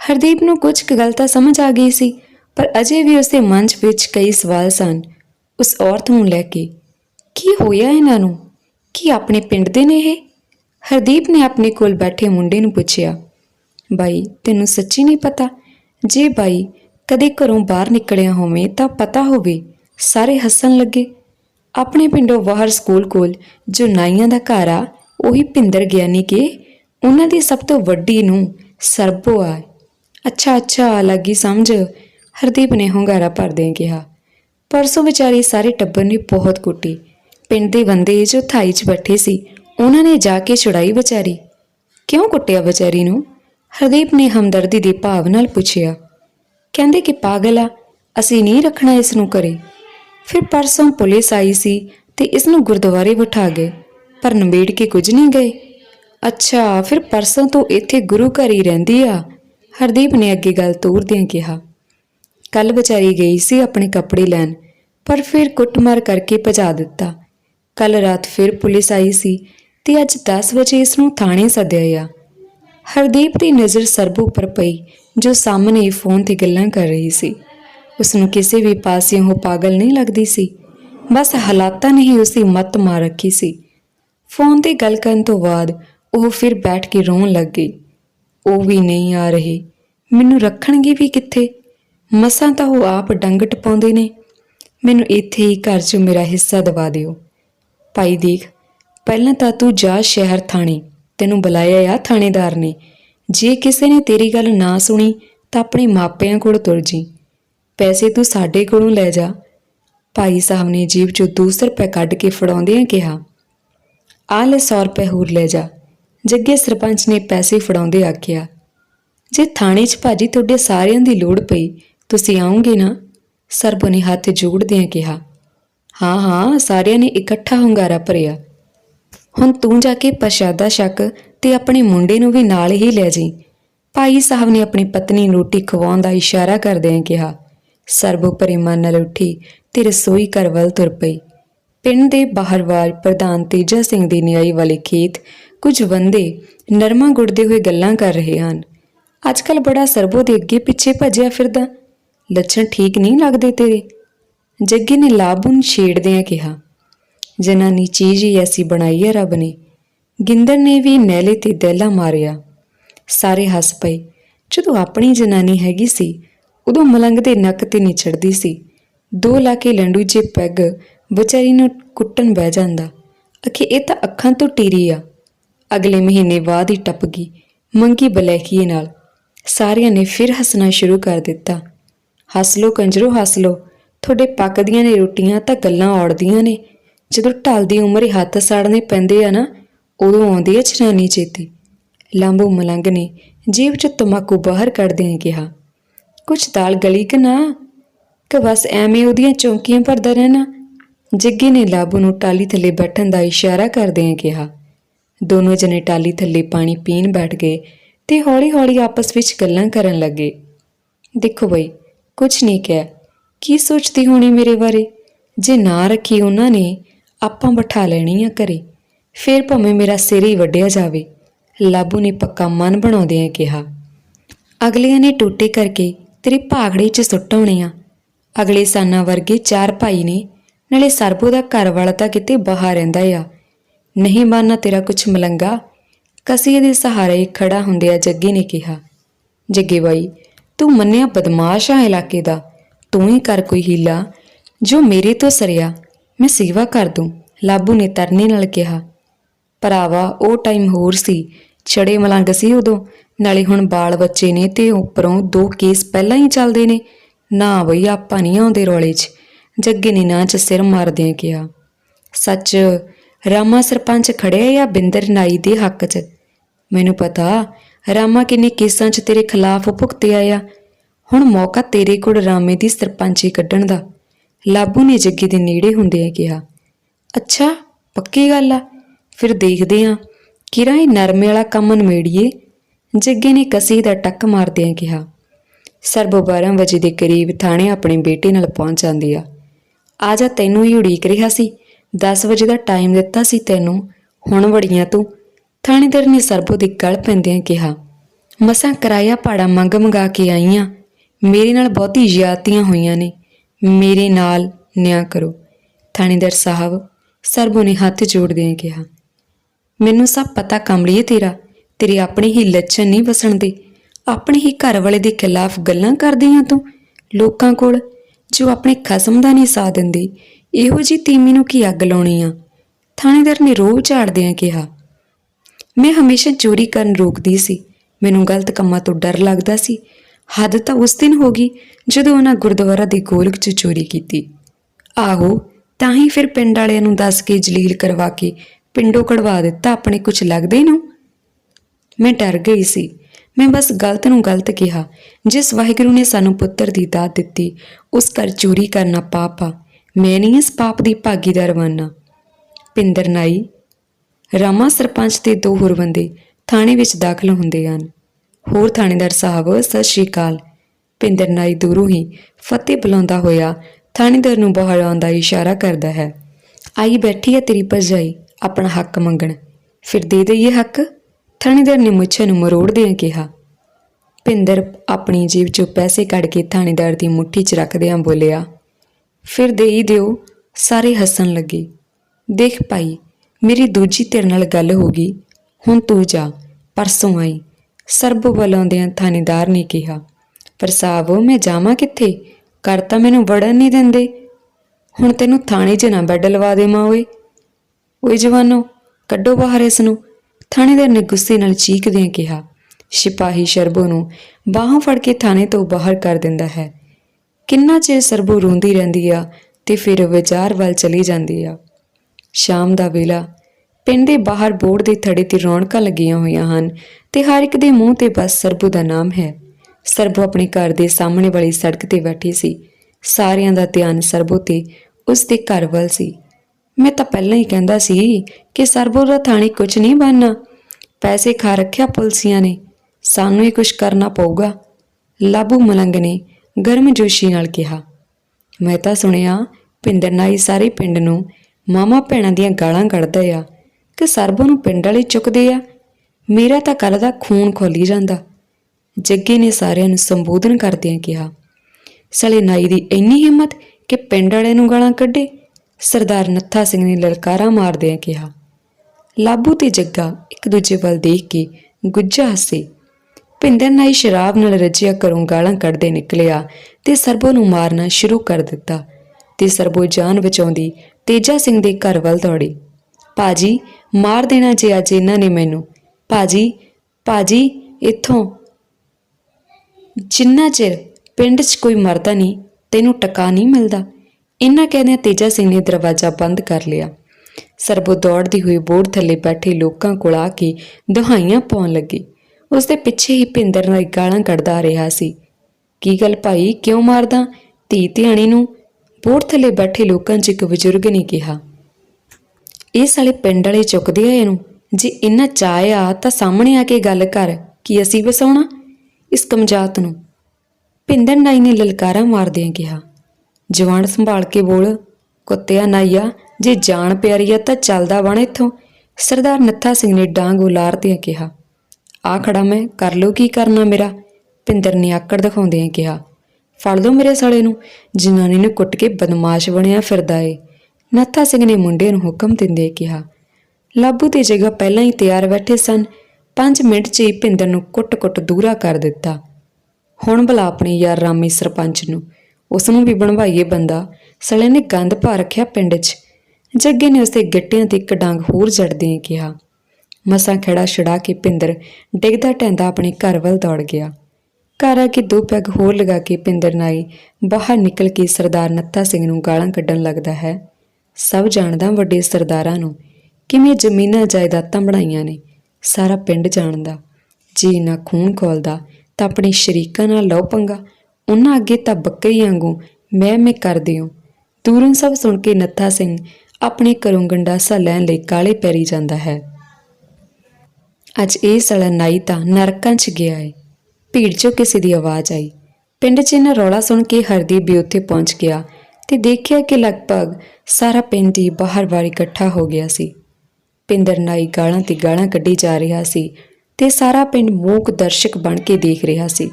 ਹਰਦੀਪ ਨੂੰ ਕੁਝ ਕੁ ਗੱਲ ਤਾਂ ਸਮਝ ਆ ਗਈ ਸੀ, ਪਰ ਅਜੇ ਵੀ ਉਸਦੇ ਮਨ 'ਚ ਵਿੱਚ ਕਈ ਸਵਾਲ ਸਨ ਉਸ ਔਰਤ ਨੂੰ ਲੈ ਕੇ। ਕੀ ਹੋਇਆ ਇਹਨਾਂ ਨੂੰ? ਕੀ ਆਪਣੇ ਪਿੰਡ ਦੇ ਨੇ ਇਹ? ਹਰਦੀਪ ਨੇ ਆਪਣੇ ਕੋਲ ਬੈਠੇ ਮੁੰਡੇ ਨੂੰ ਪੁੱਛਿਆ, ਬਾਈ, ਤੈਨੂੰ ਸੱਚੀ ਨਹੀਂ ਪਤਾ? ਜੇ ਬਾਈ ਕਦੇ ਘਰੋਂ ਬਾਹਰ ਨਿਕਲਿਆ ਹੋਵੇ ਤਾਂ ਪਤਾ ਹੋਵੇ, ਸਾਰੇ ਹੱਸਣ ਲੱਗੇ। ਆਪਣੇ ਪਿੰਡੋਂ ਬਾਹਰ ਸਕੂਲ ਕੋਲ ਜੋ ਨਾਈਆਂ ਦਾ ਘਰ ਆ, ਉਹੀ ਭਿੰਦਰ ਗਿਆਨੀ ਕੇ, ਉਹਨਾਂ ਦੀ ਸਭ ਤੋਂ ਵੱਡੀ ਨੂੰ ਸਰਬੋ ਆ। ਅੱਛਾ ਅੱਛਾ ਲੱਗੀ ਸਮਝ। ਹਰਦੀਪ ਨੇ ਹੁੰਗਾਰਾ ਭਰਦਿਆਂ ਕਿਹਾ। ਪਰਸੋਂ ਵਿਚਾਰੀ ਸਾਰੇ ਟੱਬਰ ਨੇ ਬਹੁਤ ਕੁੱਟੀ। ਪਿੰਡ ਦੇ ਬੰਦੇ ਜੋ ਥਾਈ 'ਚ ਬੈਠੇ ਸੀ, ਉਹਨਾਂ ਨੇ ਜਾ ਕੇ ਛੁਡਾਈ ਵਿਚਾਰੀ। ਕਿਉਂ ਕੁੱਟਿਆ ਵਿਚਾਰੀ ਨੂੰ? ਹਰਦੀਪ ਨੇ ਹਮਦਰਦੀ ਦੇ ਭਾਵ ਨਾਲ ਪੁੱਛਿਆ। ਕਹਿੰਦੇ ਕਿ ਪਾਗਲ ਆ, ਅਸੀਂ ਨਹੀਂ ਰੱਖਣਾ ਇਸ ਨੂੰ ਕਰੇ ਫਿਰ ਪਰਸੋਂ ਪੁਲਿਸ ਆਈ ਸੀ ਤੇ ਇਸ ਨੂੰ ਗੁਰਦੁਆਰੇ ਬਿਠਾ ਗਏ, ਪਰ ਨੰਬੇੜ ਕੇ ਕੁਝ ਨਹੀਂ ਗਏ। ਅੱਛਾ, ਫਿਰ ਪਰਸੋਂ ਤੋਂ ਇੱਥੇ ਗੁਰੂ ਘਰ ਹੀ ਰਹਿੰਦੀ ਆ, ਹਰਦੀਪ ਨੇ ਅੱਗੇ ਗੱਲ ਤੋਰਦਿਆਂ ਕਿਹਾ। ਕੱਲ ਵਿਚਾਰੀ ਗਈ ਸੀ ਆਪਣੇ ਕੱਪੜੇ ਲੈਣ, ਪਰ ਫਿਰ ਕੁੱਟਮਾਰ ਕਰਕੇ ਭਜਾ ਦਿੱਤਾ। ਕੱਲ ਰਾਤ ਫਿਰ ਪੁਲਿਸ ਆਈ ਸੀ ਤੇ ਅੱਜ 10 ਵਜੇ ਇਸ ਨੂੰ ਥਾਣੇ ਸੱਦਿਆ ਆ। ਹਰਦੀਪ ਦੀ ਨਜ਼ਰ ਸਰਬੂ ਉੱਪਰ ਪਈ ਜੋ ਸਾਹਮਣੇ ਫੋਨ ਤੇ ਗੱਲਾਂ ਕਰ ਰਹੀ ਸੀ। ਉਸ ਨੂੰ ਕਿਸੇ ਵੀ ਪਾਸੇ ਉਹ ਪਾਗਲ ਨਹੀਂ ਲੱਗਦੀ ਸੀ। ਬਸ ਹਾਲਾਤਾਂ ਨੇ ਹੀ ਉਸਦੀ ਮੱਤ ਮਾਰ ਰੱਖੀ ਸੀ। ਫੋਨ ਤੇ ਗੱਲ ਕਰਨ ਤੋਂ ਬਾਅਦ ਉਹ ਫਿਰ ਬੈਠ ਕੇ ਰੋਣ ਲੱਗ ਗਈ। ਉਹ ਵੀ ਨਹੀਂ ਆ ਰਹੀ। ਮੈਨੂੰ ਰੱਖਣਗੇ ਵੀ ਕਿੱਥੇ? ਮਸਾਂ ਤਾਂ ਉਹ ਆਪ ਡੰਗ ਟਪਾਉਂਦੇ ਨੇ। ਮੈਨੂੰ ਇੱਥੇ ਹੀ ਘਰ 'ਚ ਮੇਰਾ ਹਿੱਸਾ ਦਵਾ ਦਿਓ। ਭਾਈ ਦੇਖ, ਪਹਿਲਾਂ ਤਾਂ ਤੂੰ ਜਾ ਸ਼ਹਿਰ ਥਾਣੇ। ਤੈਨੂੰ ਬੁਲਾਇਆ ਆ ਥਾਣੇਦਾਰ ਨੇ। ਜੇ ਕਿਸੇ ਨੇ ਤੇਰੀ ਗੱਲ ਨਾ ਸੁਣੀ, ਤਾਂ ਆਪਣੇ ਮਾਪਿਆਂ ਕੋਲ ਤੁਰ ਜੀ। ਪੈਸੇ ਤੂੰ ਸਾਡੇ ਕੋਲੋਂ ਲੈ ਜਾ। ਭਾਈ ਸਾਹਿਬ ਨੇ ਜੀਬ 'ਚੋਂ 200 ਰੁਪਏ ਕੱਢ ਕੇ ਫੜਾਉਂਦਿਆਂ ਕਿਹਾ, ਆ ਲੈ 100 ਰੁਪਏ ਹੋਰ ਲੈ ਜਾ। ਜੱਗੇ ਸਰਪੰਚ ਨੇ ਪੈਸੇ ਫੜਾਉਂਦੇ ਆਖਿਆ, ਜੇ ਥਾਣੇ 'ਚ ਭਾਜੀ ਤੁਹਾਡੇ ਸਾਰਿਆਂ ਦੀ ਲੋੜ ਪਈ, ਤੁਸੀਂ ਆਉਂਗੇ ਨਾ? ਸਰਬੋ ਨੇ ਹੱਥ ਜੋੜਦਿਆਂ ਕਿਹਾ, ਹਾਂ ਹਾਂ, ਸਾਰਿਆਂ ਨੇ ਇਕੱਠਾ ਹੁੰਗਾਰਾ ਭਰਿਆ। ਹੁਣ ਤੂੰ ਜਾ ਕੇ ਪ੍ਰਸ਼ਾਦਾ ਛਕ ਤੇ ਆਪਣੇ ਮੁੰਡੇ ਨੂੰ ਵੀ ਨਾਲ ਹੀ ਲੈ ਜੀ ਭਾਈ ਸਾਹਿਬ ਨੇ ਆਪਣੀ ਪਤਨੀ ਨੂੰ ਰੋਟੀ ਖਵਾਉਣ ਦਾ ਇਸ਼ਾਰਾ ਕਰਦਿਆਂ ਕਿਹਾ। ਸਰਬ ਪਰੇ ਮਨ ਨਾਲ ਉੱਠੀ ਤੇ ਰਸੋਈ ਘਰ ਵੱਲ ਤੁਰ ਪਈ। ਪਿੰਡ ਦੇ ਬਾਹਰਵਾਰ ਪ੍ਰਧਾਨ ਤੇਜਾ ਸਿੰਘ ਦੀ ਨਿਆਈ ਵਾਲੇ ਖੇਤ ਕੁਝ ਬੰਦੇ ਨਰਮਾ ਗੁੜਦੇ ਹੋਏ ਗੱਲਾਂ ਕਰ ਰਹੇ ਹਨ। ਅੱਜ ਕੱਲ ਬੜਾ ਸਰਬੋ ਦੇ ਅੱਗੇ ਪਿੱਛੇ ਭੱਜਿਆ ਫਿਰਦਾ। ਲੱਛਣ ਠੀਕ ਨਹੀਂ ਲੱਗਦੇ ਤੇਰੇ? ਜੱਗੇ ਨੇ ਲਾਬੂ ਨੂੰ ਛੇੜਦਿਆਂ ਕਿਹਾ, ਜਨਾਨੀ ਚੀਜ਼ ਹੀ ਐਸੀ ਬਣਾਈ ਹੈ ਰੱਬ ਨੇ। ਗਿੰਦਰ ਨੇ ਵੀ ਨੈਲੇ ਤੇ ਦਹਿਲਾ ਮਾਰਿਆ। ਸਾਰੇ ਹੱਸ ਪਏ। ਜਦੋਂ ਆਪਣੀ ਜਨਾਨੀ ਹੈਗੀ ਸੀ, ਉਦੋਂ ਮਲੰਗ ਦੇ ਨੱਕ ਤੇ ਨਿਚੜਦੀ ਸੀ। ਦੋ ਲਾ ਕੇ ਲੰਡੂ ਜੇ ਪੈਗ ਵਿਚਾਰੀ ਨੂੰ ਕੁੱਟਣ ਬਹਿ ਜਾਂਦਾ। ਅਖੇ, ਇਹ ਤਾਂ ਅੱਖਾਂ ਤੋਂ ਟੀਰੀ ਆ। ਅਗਲੇ ਮਹੀਨੇ ਬਾਅਦ ਹੀ ਟੱਪ ਗਈ, ਮੰਗੀ ਬਲੈਕੀਏ ਨਾਲ। ਸਾਰਿਆਂ ਨੇ ਫਿਰ ਹੱਸਣਾ ਸ਼ੁਰੂ ਕਰ ਦਿੱਤਾ। ਹੱਸ ਲੋ ਕੰਜਰੋ, ਹੱਸ ਲੋ ਤੁਹਾਡੇ ਪੱਕਦੀਆਂ ਨੇ ਰੋਟੀਆਂ ਤਾਂ ਗੱਲਾਂ ਔੜਦੀਆਂ ਨੇ। ਜਦੋਂ ਢਲਦੀ ਹੀ ਹੱਥ ਸਾੜਨੇ ਪੈਂਦੇ ਆ ਨਾ ਉਦੋਂ ਆਉਂਦੀ ਹੈ ਜਨਾਨੀ ਚੇਤੇ। ਲਾਂਬੂ ਮਲੰਗ ਨੇ ਜੀਬ ਚ ਤਮਾਕੂ ਬਾਹਰ ਕੱਢਦਿਆਂ ਕਿਹਾ, ਕੁਛ ਦਾਲ ਗਲੀ ਕਿ ਨਾ? ਕਿ ਬਸ ਐਵੇਂ ਉਹਦੀਆਂ ਚੌਂਕੀਆਂ ਭਰਦਾ ਰਹਿਣਾ? ਜੱਗੀ ਨੇ ਲਾਬੂ ਨੂੰ ਟਾਲੀ ਥੱਲੇ ਬੈਠਣ ਦਾ ਇਸ਼ਾਰਾ ਕਰਦਿਆਂ ਕਿਹਾ। ਦੋਨੋਂ ਜਣੇ ਟਾਲੀ ਥੱਲੇ ਪਾਣੀ ਪੀਣ ਬੈਠ ਗਏ ਤੇ ਹੌਲੀ-ਹੌਲੀ ਆਪਸ ਵਿੱਚ ਗੱਲਾਂ ਕਰਨ ਲੱਗੇ। ਦੇਖੋ ਬਈ, ਕੁਛ ਨਹੀਂ ਕਿਹਾ। ਕੀ ਸੋਚਦੀ ਹੋਣੀ ਮੇਰੇ ਬਾਰੇ? ਜੇ ਨਾ ਰੱਖੀ ਉਹਨਾਂ ਨੇ, ਆਪਾਂ ਬਿਠਾ ਲੈਣੀ ਆ ਘਰੇ। ਫੇਰ ਭਾਵੇਂ ਮੇਰਾ ਸਿਰ ਹੀ ਵੱਢਿਆ ਜਾਵੇ, ਲਾਬੂ ਨੇ ਪੱਕਾ ਮਨ ਬਣਾਉਂਦਿਆਂ ਕਿਹਾ, ਅਗਲਿਆਂ ਨੇ ਟੋਟੇ ਕਰਕੇ ਤੇਰੇ ਭਾਗੜੇ 'ਚ ਸੁੱਟਾਉਣੇ ਆ। ਅਗਲੇ ਸਾਨਾ ਵਰਗੇ ਚਾਰ ਭਾਈ ਨੇ ਨਾਲੇ ਸਰਬੋ ਦਾ ਘਰ ਵਾਲਾ ਤਾਂ ਕਿਤੇ ਬਾਹਰ ਰਹਿੰਦਾ ਆ। ਨਹੀਂ ਬਾਨਾ ਤੇਰਾ ਕੁਛ ਮਲੰਗਾ? ਕਸੀਏ ਦੇ ਸਹਾਰੇ ਖੜਾ ਹੁੰਦਿਆ ਜੱਗੇ ਨੇ ਕਿਹਾ, ਜੱਗੇ ਬਾਈ, ਤੂੰ ਮੰਨਿਆ ਬਦਮਾਸ਼ ਆ ਇਲਾਕੇ ਦਾ। ਤੂੰ ਹੀ ਕਰ ਕੋਈ ਹੀਲਾ। ਜੋ ਮੇਰੇ ਤੋਂ ਸਰਿਆ, ਮੈਂ ਸੇਵਾ ਕਰ ਦੂੰ, ਲਾਬੂ ਨੇ ਤਰਨੇ ਨਾਲ ਕਿਹਾ ਭਰਾਵਾ, ਉਹ ਟਾਈਮ ਹੋਰ ਸੀ। ਛੜੇ ਮਲੰਗ ਸੀ ਉਦੋਂ। ਨਾਲੇ ਹੁਣ ਬਾਲ ਬੱਚੇ ਨੇ ਤੇ ਉੱਪਰੋਂ ਦੋ ਕੇਸ ਪਹਿਲਾਂ ਹੀ ਚੱਲਦੇ ਨੇ। ਨਾ ਬਈ, ਆਪਾਂ ਨਹੀਂ ਆਉਂਦੇ ਰੌਲੇ 'ਚ। ਜੱਗੇ ਨੇ ਨਾ 'ਚ ਸਿਰ ਮਾਰਦਿਆਂ ਕਿਹਾ। ਸੱਚ, ਰਾਮਾ ਸਰਪੰਚ ਖੜਿਆ ਜਾਂ ਬਿੰਦਰ ਨਾਈ ਦੇ ਹੱਕ 'ਚ? ਮੈਨੂੰ ਪਤਾ, ਰਾਮਾ ਕਿੰਨੇ ਕੇਸਾਂ 'ਚ ਤੇਰੇ ਖਿਲਾਫ ਭੁਗਤਿਆ ਆ। ਹੁਣ ਮੌਕਾ ਤੇਰੇ ਕੋਲ ਰਾਮੇ ਦੀ ਸਰਪੰਚੀ ਕੱਢਣ ਦਾ। ਲਾਬੂ ਨੇ ਜੱਗੇ ਦੇ ਨੇੜੇ ਹੁੰਦਿਆਂ ਕਿਹਾ। ਅੱਛਾ, ਪੱਕੀ ਗੱਲ ਆ। ਫਿਰ ਦੇਖਦੇ ਆ ਕਿਰਾਂ ਇਹ ਨਰਮੇ ਵਾਲਾ ਕੰਮ ਨਮੇੜੀਏ। ਜੱਗੇ ਨੇ ਕਸੀ ਦਾ ਟੱਕ ਮਾਰਦਿਆਂ ਕਿਹਾ ਸਰਬ 12 ਵਜੇ ਦੇ ਕਰੀਬ ਥਾਣੇ ਆਪਣੇ ਬੇਟੇ ਨਾਲ ਪਹੁੰਚ ਜਾਂਦੀ ਆ। ਆ ਜਾ ਤੈਨੂੰ ਹੀ ਉਡੀਕ ਰਿਹਾ ਸੀ। 10 ਵਜੇ ਦਾ ਟਾਈਮ ਦਿੱਤਾ ਸੀ ਤੈਨੂੰ। ਹੁਣ ਵੜੀਆਂ ਤੂੰ। ਥਾਣੇਦਾਰ ਨੇ ਸਰਬੋ ਦੀ ਗਲ ਪੈਂਦਿਆਂ ਕਿਹਾ, ਮਸਾਂ ਕਰਾਇਆ ਪਾੜਾ ਮੰਗ ਮੰਗਾ ਕੇ ਆਈਆਂ। ਮੇਰੇ ਨਾਲ ਬਹੁਤੀ ਜ਼ਿਆਦਤੀਆਂ ਹੋਈਆਂ ਨੇ। ਮੇਰੇ ਨਾਲ ਨਿਆਂ ਕਰੋ। ਥਾਣੇਦਾਰ ਸਾਹਿਬ ਸਰਬੋ ਨੇ ਹੱਥ ਜੋੜਦਿਆਂ ਕਿਹਾ ਮੈਨੂੰ ਸਭ ਪਤਾ ਕਮਲੀਏ ਤੇਰਾ। ਤੇਰੇ ਆਪਣੇ ਹੀ ਲੱਛਣ ਨਹੀਂ ਵਸਣ ਦੇ। ਆਪਣੇ ਹੀ ਘਰ ਵਾਲੇ ਦੇ ਖਿਲਾਫ ਗੱਲਾਂ ਕਰਦੀ ਆ ਤੂੰ। ਲੋਕਾਂ ਕੋਲ ਜੋ ਆਪਣੇ ਖਸਮ ਦਾ ਨਹੀਂ ਸਾਥ ਦਿੰਦੀ, ਇਹੋ ਜੀ ਤੀਮੀ ਨੂੰ ਕੀ ਅੱਗ ਲਾਉਣੀ ਆ? ਥਾਣੇਦਾਰ ਨੇ ਰੋਹ ਝਾੜਦਿਆਂ ਕਿਹਾ। ਮੈਂ ਹਮੇਸ਼ਾ ਚੋਰੀ ਕਰਨ ਰੋਕਦੀ ਸੀ। ਮੈਨੂੰ ਗਲਤ ਕੰਮਾਂ ਤੋਂ ਡਰ ਲੱਗਦਾ ਸੀ। ਹੱਦ ਤਾਂ ਉਸ ਦਿਨ ਹੋ ਗਈ ਜਦੋਂ ਉਹਨਾਂ ਗੁਰਦੁਆਰਾ ਦੇ ਗੋਲਕ 'ਚ ਚੋਰੀ ਕੀਤੀ। ਆਹੋ, ਤਾਂ ਹੀ ਫਿਰ ਪਿੰਡ ਵਾਲਿਆਂ ਨੂੰ ਦੱਸ ਕੇ ਜਲੀਲ ਕਰਵਾ ਕੇ ਪਿੰਡੋਂ ਕਢਵਾ ਦਿੱਤਾ, ਆਪਣੇ ਕੁਝ ਲੱਗਦੇ ਨੂੰ। ਮੈਂ ਡਰ ਗਈ ਸੀ। ਮੈਂ ਬਸ ਗਲਤ ਨੂੰ ਗਲਤ ਕਿਹਾ। ਜਿਸ ਵਾਹਿਗੁਰੂ ਨੇ ਸਾਨੂੰ ਪੁੱਤਰ ਦੀ ਦਾਤ ਦਿੱਤੀ, ਉਸ ਘਰ ਚੋਰੀ ਕਰਨਾ ਪਾਪ ਆ। ਮੈਂ ਨਹੀਂ ਇਸ ਪਾਪ ਦੀ ਭਾਗੀਦਾਰ ਬਣਨਾ। ਪਿੰਦਰ ਨਾਈ, ਰਾਮਾ ਸਰਪੰਚ ਤੇ ਦੋ ਹੋਰ ਬੰਦੇ ਥਾਣੇ ਵਿੱਚ ਦਾਖਲ ਹੁੰਦੇ ਹਨ। ਹੋਰ ਥਾਣੇਦਾਰ ਸਾਹਿਬ, ਸਤਿ ਸ਼੍ਰੀ ਅਕਾਲ। ਪਿੰਦਰ ਨਾਈ ਦੂਰੋਂ ਹੀ ਫਤਿਹ ਬੁਲਾਉਂਦਾ ਹੋਇਆ ਥਾਣੇਦਾਰ ਨੂੰ ਬਾਹਰ ਆਉਣ ਦਾ ਇਸ਼ਾਰਾ ਕਰਦਾ ਹੈ। ਆਈ ਬੈਠੀ ਹੈ ਤੇਰੀ ਭਰਜਾਈ। ਆਪਣਾ ਹੱਕ ਮੰਗਣ। ਫਿਰ ਦੇ ਦਈਏ ਹੱਕ? ਥਾਣੇਦਾਰ ਨੇ ਮੁੱਛਾਂ ਨੂੰ ਮਰੋੜਦਿਆਂ ਕਿਹਾ। ਭਿੰਦਰ ਆਪਣੀ ਜੇਬ ਚੋਂ ਪੈਸੇ ਕੱਢ ਕੇ ਥਾਣੇਦਾਰ ਦੀ ਮੁੱਠੀ 'ਚ ਰੱਖਦਿਆਂ ਬੋਲਿਆ, ਫਿਰ ਦੇਈ ਦਿਓ। ਸਾਰੇ ਹੱਸਣ ਲੱਗੇ। ਦੇਖ ਭਾਈ, ਮੇਰੀ ਦੂਜੀ ਤੇਰੇ ਨਾਲ ਗੱਲ ਹੋ ਗਈ। ਹੁਣ ਤੂੰ ਜਾ, ਪਰਸੋਂ ਆਈ। ਸਰਬ ਬੁਲਾਉਂਦਿਆਂ ਥਾਣੇਦਾਰ ਨੇ ਕਿਹਾ, ਪਰ ਸਾਹਿਬ, ਮੈਂ ਜਾਵਾਂ ਕਿੱਥੇ? ਕਰ ਤਾਂ ਮੈਨੂੰ ਵੜਨ ਨਹੀਂ ਦਿੰਦੇ। ਹੁਣ ਤੈਨੂੰ ਥਾਣੇ 'ਚ ਨਾ ਬੈੱਡ ਲਵਾ ਦੇਵਾਂ ਓਏ। ਓਏ ਜਵਾਨੋ, ਕੱਢੋ ਬਾਹਰ ਇਸ ਨੂੰ। ਥਾਣੇਦਾਰ ਨੇ ਗੁੱਸੇ ਨਾਲ ਚੀਕਦਿਆਂ ਕਿਹਾ, ਸਿਪਾਹੀ ਸ਼ਰਬੋ ਨੂੰ ਬਾਹਾਂ ਫੜ ਕੇ ਥਾਣੇ ਤੋਂ ਬਾਹਰ ਕਰ ਦਿੰਦਾ ਹੈ। ਕਿੰਨਾ ਚਿਰ ਸਰਬੋ ਰੋਂਦੀ ਰਹਿੰਦੀ ਆ ਤੇ ਫਿਰ ਵਿਚਾਰ ਵੱਲ ਚਲੀ ਜਾਂਦੀ ਆ। ਸ਼ਾਮ ਦਾ ਵੇਲਾ, ਪਿੰਡ ਦੇ ਬਾਹਰ ਬੋਰਡ ਦੇ ਥੜੇ ਤੇ ਰੌਣਕਾਂ ਲੱਗੀਆਂ ਹੋਈਆਂ ਹਨ ਤੇ ਹਰ ਇੱਕ ਦੇ ਮੂੰਹ ਤੇ ਬਸ ਸਰਬੋ ਦਾ ਨਾਮ ਹੈ। ਸਰਬੋ ਆਪਣੇ ਘਰ ਦੇ ਸਾਹਮਣੇ ਵਾਲੀ ਸੜਕ ਤੇ ਬੈਠੀ ਸੀ। ਸਾਰਿਆਂ ਦਾ ਧਿਆਨ ਸਰਬੋ ਤੇ, ਉਸ ਦੇ ਘਰ ਵੱਲ ਸੀ। ਮੈਂ ਤਾਂ ਪਹਿਲਾਂ ਹੀ ਕਹਿੰਦਾ ਸੀ ਕਿ ਸਰਬੋ ਦਾ ਥਾਣੀ ਕੁਝ ਨਹੀਂ ਬਣਨਾ। ਪੈਸੇ ਖਾ ਰੱਖਿਆ ਪੁਲਸੀਆਂ ਨੇ। ਸਾਨੂੰ ਹੀ ਕੁਝ ਕਰਨਾ ਪਊਗਾ। ਲਾਬੂ ਮਲੰਗ ਨੇ ਗਰਮ ਜੋਸ਼ੀ ਨਾਲ ਕਿਹਾ। ਮੈਂ ਤਾਂ ਸੁਣਿਆ ਪਿੰਦਰ ਨਾਈ ਸਾਰੇ ਪਿੰਡ ਨੂੰ ਮਾਮਾ ਭੈਣਾਂ ਦੀਆਂ ਗਾਲਾਂ ਕੱਢਦਾ ਆ। ਕਿ ਸਰਬੋ ਨੂੰ ਪਿੰਡ ਵਾਲੇ ਚੁੱਕਦੇ ਆ। ਮੇਰਾ ਤਾਂ ਕੱਲ ਦਾ ਖੂਨ ਖੋਲੀ ਜਾਂਦਾ। ਜੱਗੇ ਨੇ ਸਾਰਿਆਂ ਨੂੰ ਸੰਬੋਧਨ ਕਰਦਿਆਂ ਕਿਹਾ, ਸਲੇ ਨਾਈ ਦੀ ਇੰਨੀ ਹਿੰਮਤ ਕਿ ਪਿੰਡ ਵਾਲੇ ਨੂੰ ਗਾਲਾਂ ਕੱਢੇ। ਸਰਦਾਰ ਨੱਥਾ ਸਿੰਘ ਨੇ ਲਲਕਾਰਾ ਮਾਰਦਿਆਂ ਕਿਹਾ, ਲਾਬੂ ਤੇ ਜੱਗਾ ਇੱਕ ਦੂਜੇ ਵੱਲ ਦੇਖ ਕੇ ਗੁੱਜਾ ਹੱਸੇ। ਭਿੰਦਰ ਨਾਈ ਸ਼ਰਾਬ ਨਾਲ ਰੱਜਿਆ ਘਰੋਂ ਗਾਲਾਂ ਕੱਢਦੇ ਨਿਕਲਿਆ ਤੇ ਸਰਬੋ ਨੂੰ ਮਾਰਨਾ ਸ਼ੁਰੂ ਕਰ ਦਿੱਤਾ ਤੇ ਸਰਬੋ ਜਾਨ ਬਚਾਉਂਦੀ ਤੇਜਾ ਸਿੰਘ ਦੇ ਘਰ ਵੱਲ ਦੌੜੀ। ਪਾਜੀ ਮਾਰ ਦੇਣਾ ਜੇ ਅੱਜ ਇਹਨਾਂ ਨੇ ਮੈਨੂੰ। ਪਾਜੀ ਪਾਜੀ ਇੱਥੋਂ। ਜਿੰਨਾ ਚਿਰ ਪਿੰਡ 'ਚ ਕੋਈ ਮਰਦਾ ਨਹੀਂ, ਤੈਨੂੰ ਟਕਾ ਨਹੀਂ ਮਿਲਦਾ। ਇਹਨਾਂ ਕਹਿੰਦਿਆਂ ਤੇਜਾ ਸਿੰਘ ਨੇ ਦਰਵਾਜ਼ਾ ਬੰਦ ਕਰ ਲਿਆ। ਸਰਬੋ ਦੌੜਦੀ ਹੋਈ ਬੋਰਡ ਥੱਲੇ ਬੈਠੇ ਲੋਕਾਂ ਕੋਲ ਆ ਕੇ ਦੁਹਾਈਆਂ ਪਾਉਣ ਲੱਗੀ। ਉਸ ਦੇ ਪਿੱਛੇ ਹੀ ਭਿੰਦਰ ਨਾਲ ਗਾਲਾਂ ਕੱਢਦਾ ਰਿਹਾ ਸੀ। ਕੀ ਗੱਲ ਭਾਈ, ਕਿਉਂ ਮਾਰਦਾ? ਧੀ ਧਿਆਣੀ ਨੂੰ? ਬੋਰਡ ਥੱਲੇ ਬੈਠੇ ਲੋਕਾਂ 'ਚ ਇੱਕ ਬਜ਼ੁਰਗ ਨੇ ਕਿਹਾ। ਇਹ ਸਾਲੇ ਪਿੰਡ ਵਾਲੇ ਚੁੱਕਦੇ ਆ ਇਹਨੂੰ? ਜੇ ਇੰਨਾ ਚਾਹ ਆ ਤਾਂ ਸਾਹਮਣੇ ਆ ਕੇ ਗੱਲ ਕਰ, ਕਿ ਅਸੀਂ ਵਸਾਉਣਾ? ਇਸ ਕਮਜਾਤ ਨੂੰ। ਭਿੰਦਰ ਨਾਈ ਨੇ ਲਲਕਾਰਾ ਮਾਰਦਿਆਂ ਕਿਹਾ। ਜਵਾਨ ਸੰਭਾਲ ਕੇ ਬੋਲ, ਕੁੱਤਿਆ ਨਾਈਆ, ਜੇ ਜਾਨ ਪਿਆਰੀ ਆ ਤਾਂ ਚੱਲਦਾ ਬਣ ਇੱਥੋਂ। ਸਰਦਾਰ ਨੱਥਾ ਸਿੰਘ ਨੇ ਡਾਂਗ ਉਲਾਰਦਿਆਂ ਕਿਹਾ, ਆ ਖੜਾ ਮੈਂ, ਕਰ ਲੋ ਕੀ ਕਰਨਾ ਮੇਰਾ? ਭਿੰਦਰ ਨੇ ਆਕੜ ਦਿਖਾਉਂਦਿਆਂ ਕਿਹਾ, ਫੜ ਲਓ ਮੇਰੇ ਸਾਲੇ ਨੂੰ, ਜਨਾਨੀ ਨੂੰ ਕੁੱਟ ਕੇ ਬਦਮਾਸ਼ ਬਣਿਆ ਫਿਰਦਾ ਏ। ਨੱਥਾ ਸਿੰਘ ਨੇ ਮੁੰਡੇ ਨੂੰ ਹੁਕਮ ਦਿੰਦੇ ਕਿਹਾ, ਲਾਬੂ ਦੀ ਜਗ੍ਹਾ ਪਹਿਲਾਂ ਹੀ ਤਿਆਰ ਬੈਠੇ ਸਨ। 5 ਮਿੰਟ 'ਚ ਹੀ ਭਿੰਦਰ ਨੂੰ ਕੁੱਟ-ਕੁੱਟ ਦੂਰਾ ਕਰ ਦਿੱਤਾ। ਹੁਣ ਭਲਾ ਆਪਣੇ ਯਾਰ ਰਾਮੀ ਸਰਪੰਚ ਨੂੰ। ਉਸ ਨੂੰ ਵੀ ਬਣਵਾਈਏ ਬੰਦਾ। ਸਲੇ ਨੇ ਗੰਦ ਪਾ ਰੱਖਿਆ ਪਿੰਡ 'ਚ। ਜੱਗੇ ਨੇ ਉਸਦੇ ਗਿੱਟਿਆਂ ਤੇ ਇੱਕ ਡਾਂਗ ਹੋਰ ਜੜਦਿਆਂ ਕਿਹਾ। ਮਸਾਂ ਖੜਾ ਛੜਾ ਕੇ ਪਿੰਦਰ ਡਿੱਗਦਾ ਟੈਂਦਾ ਆਪਣੇ ਘਰ ਵੱਲ ਦੌੜ ਗਿਆ। ਘਰ ਆ ਕੇ ਦੋ ਪੈਗ ਹੋਰ ਲਗਾ ਕੇ ਪਿੰਦਰ ਨਾਈ ਬਾਹਰ ਨਿਕਲ ਕੇ ਸਰਦਾਰ ਨੱਥਾ ਸਿੰਘ ਨੂੰ ਗਾਲਾਂ ਕੱਢਣ ਲੱਗਦਾ ਹੈ। ਸਭ ਜਾਣਦਾ ਵੱਡੇ ਸਰਦਾਰਾਂ ਨੂੰ ਕਿਵੇਂ ਜ਼ਮੀਨਾਂ ਜਾਇਦਾਦਾਂ ਬਣਾਈਆਂ ਨੇ ਸਾਰਾ ਪਿੰਡ ਜਾਣਦਾ। ਜੀ ਨਾ ਖੂਨ ਖੋਲਦਾ ਤਾਂ ਆਪਣੇ ਸ਼ਰੀਕਾਂ ਨਾਲ ਲਓ ਪੰਗਾ। ਉਹਨਾਂ ਅੱਗੇ ਤਾਂ ਬੱਕਰੀ ਵਾਂਗੂ ਮੈਂ ਮੈਂ ਕਰ ਹੋ ਦੂਰੋਂ ਸਭ ਸੁਣ ਕੇ ਨੱਥਾ ਸਿੰਘ ਆਪਣੇ ਘਰੋਂ ਗੰਡਾਸਾ ਲੈਣ ਲਈ ਕਾਲੇ ਪੈਰੀ ਜਾਂਦਾ ਹੈ। ਅੱਜ ਇਹ ਸੜਾ ਨਾਈ ਤਾਂ ਨਰਕਾਂ 'ਚ ਗਿਆ ਏ। ਭੀੜ 'ਚੋਂ ਕਿਸੇ ਦੀ ਆਵਾਜ਼ ਆਈ। ਪਿੰਡ 'ਚ ਇਹਨਾਂ ਰੌਲਾ ਸੁਣ ਕੇ ਹਰਦੀਪ ਵੀ ਉੱਥੇ ਪਹੁੰਚ ਗਿਆ ਤੇ ਦੇਖਿਆ ਕਿ ਲਗਭਗ ਸਾਰਾ ਪਿੰਡ ਹੀ ਬਾਹਰ ਬਾਹਰ ਇਕੱਠਾ ਹੋ ਗਿਆ ਸੀ। ਪਿੰਦਰ ਨਾਈ ਗਾਲਾਂ ਤੇ ਗਾਲਾਂ ਕੱਢੀ ਜਾ ਰਿਹਾ ਸੀ ਤੇ ਸਾਰਾ ਪਿੰਡ ਮੂਕ ਦਰਸ਼ਕ ਬਣ ਕੇ ਦੇਖ ਰਿਹਾ ਸੀ।